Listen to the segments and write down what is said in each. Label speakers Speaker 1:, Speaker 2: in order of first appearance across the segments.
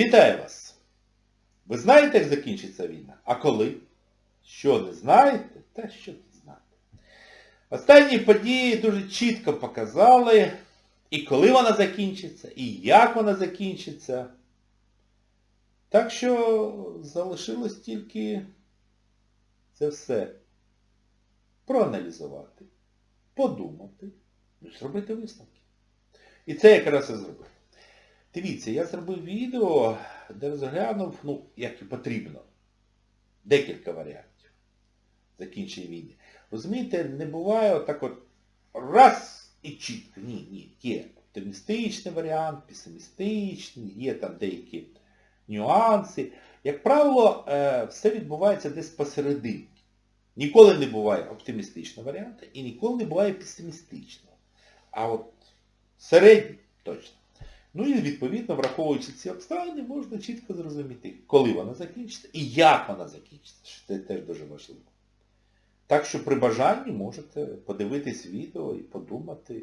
Speaker 1: Вітаю вас! Ви знаєте, як закінчиться війна? А коли? Що не знаєте? Та що тут знати? Останні події дуже чітко показали, і коли вона закінчиться, і як вона закінчиться. Так що залишилось тільки це все проаналізувати, подумати, зробити висновки. І це якраз і зробив. Дивіться, я зробив відео, де розглянув, ну, як і потрібно, декілька варіантів закінчення війни. Розумієте, не буває отак от раз і чітко. Ні, ні. Є оптимістичний варіант, песимістичний, є там деякі нюанси. Як правило, е, все відбувається десь посередині. Ніколи не буває оптимістичного варіанту і ніколи не буває песимістичного. А от середній точно. Ну і відповідно, враховуючи ці обставини, можна чітко зрозуміти, коли вона закінчиться і як вона закінчиться. що Це теж дуже важливо. Так що при бажанні можете подивитись відео і подумати,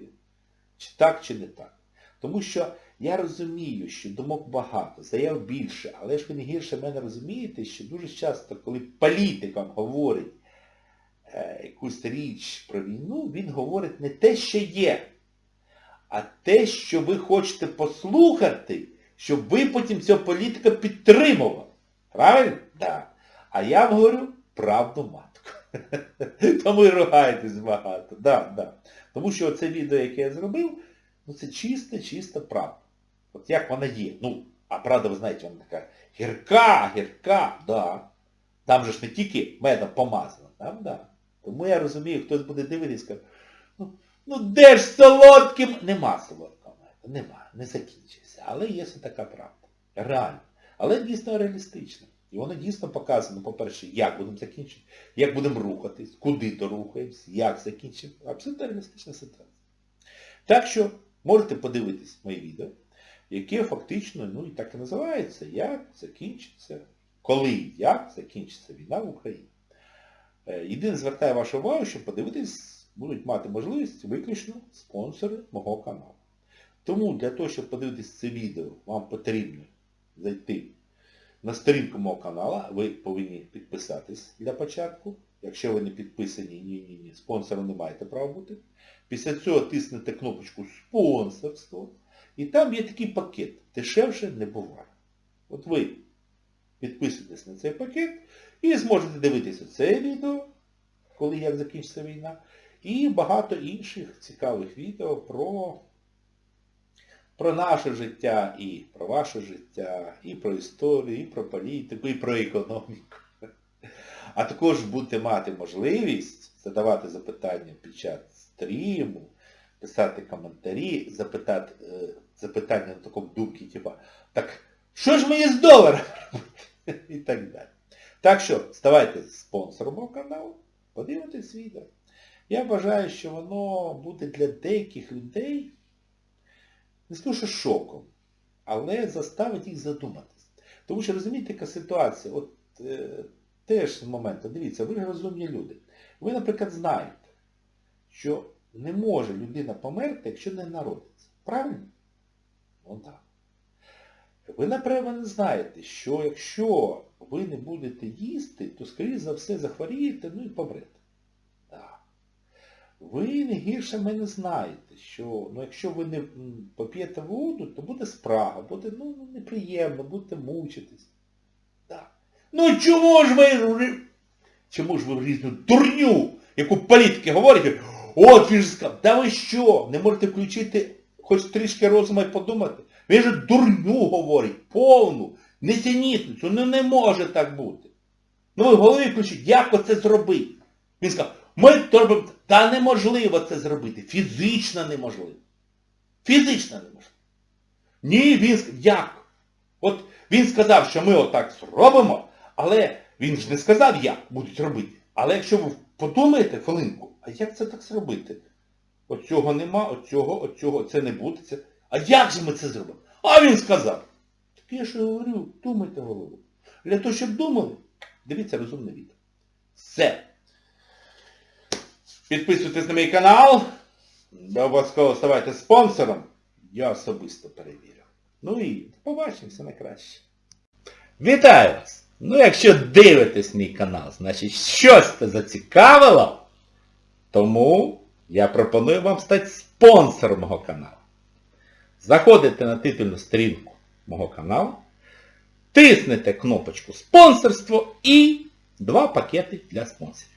Speaker 1: чи так, чи не так. Тому що я розумію, що думок багато, заяв більше, але ж ви не гірше мене розумієте, що дуже часто, коли політик вам говорить е, якусь річ про війну, він говорить не те, що є, а те, що ви хочете послухати, щоб ви потім цього політика підтримували. Правильно? Так. Да. А я вам говорю правду матку. Тому і ругаєтесь багато. Да, да. Тому що це відео, яке я зробив, ну це чиста, чиста правда. От як вона є. Ну, а правда, ви знаєте, вона така гірка, гірка, да. Там же ж не тільки медом помазано, там, да. Тому я розумію, хтось буде дивитися, скаже, ну, ну де ж солодким? Нема солодкого меду, нема, не закінчився. Але є така правда. Реально. Але дійсно реалістично. І воно дійсно показано, по-перше, як будемо закінчити, як будемо рухатись, куди дорухаємось, як закінчимо. Абсолютно реалістична ситуація. Так що можете подивитись мої відео, яке фактично, ну і так і називається, як закінчиться, коли і як закінчиться війна в Україні. Е, Єдине звертаю вашу увагу, що подивитись будуть мати можливість виключно спонсори мого каналу. Тому для того, щоб подивитись це відео, вам потрібно зайти на сторінку мого каналу, ви повинні підписатись для початку. Якщо ви не підписані, ні-ні-ні, спонсором не маєте права бути. Після цього тиснете кнопочку спонсорство. І там є такий пакет. Дешевше не буває. От ви підписуєтесь на цей пакет і зможете дивитися це відео, коли як закінчиться війна, і багато інших цікавих відео про, про наше життя, і про ваше життя, і про історію, і про політику, і про економіку. А також будете мати можливість задавати запитання під час стріму, писати коментарі, запитати, е, запитання на такому думці, типа, так що ж мені з долара робити? І так далі. Так що, ставайте спонсором мого каналу, подивитесь відео. Я вважаю, що воно буде для деяких людей, не скажу, шоком, але заставить їх задуматись. Тому що, розумієте, яка ситуація, от е, теж момент, дивіться, ви розумні люди. Ви, наприклад, знаєте, що не може людина померти, якщо не народиться. Правильно? Ну так. Ви, напевно, знаєте, що якщо ви не будете їсти, то, скоріше за все, захворієте, ну і помрете. Ви не гірше мене знаєте, що ну, якщо ви не поп'єте воду, то буде спрага, буде ну, неприємно, будете мучитись. Так. Ну чому ж ви... Чому ж ви в різну дурню, яку політики говорять, от він ж сказав, да ви що, не можете включити хоч трішки розуму і подумати? Він же дурню говорить, повну, несенітницю, ну не може так бути. Ну ви в голові включіть, як оце зробити? Він сказав, ми робимо, та неможливо це зробити, фізично неможливо. Фізично неможливо. Ні, він як? От він сказав, що ми отак зробимо, але він ж не сказав, як будуть робити. Але якщо ви подумаєте хвилинку, а як це так зробити? Оцього нема, оцього, оцього, це не буде. Це... А як же ми це зробимо? А він сказав. Так я ж говорю, думайте голову. Для того, щоб думали, дивіться розумне відео. Все. Підписуйтесь на мій канал. Обов'язково ставайте спонсором. Я особисто перевірю. Ну і побачимося на краще. Вітаю вас! Ну, якщо дивитесь мій канал, значить щось це зацікавило, тому я пропоную вам стати спонсором мого каналу. Заходите на титульну сторінку мого каналу, тиснете кнопочку спонсорство і два пакети для спонсорів.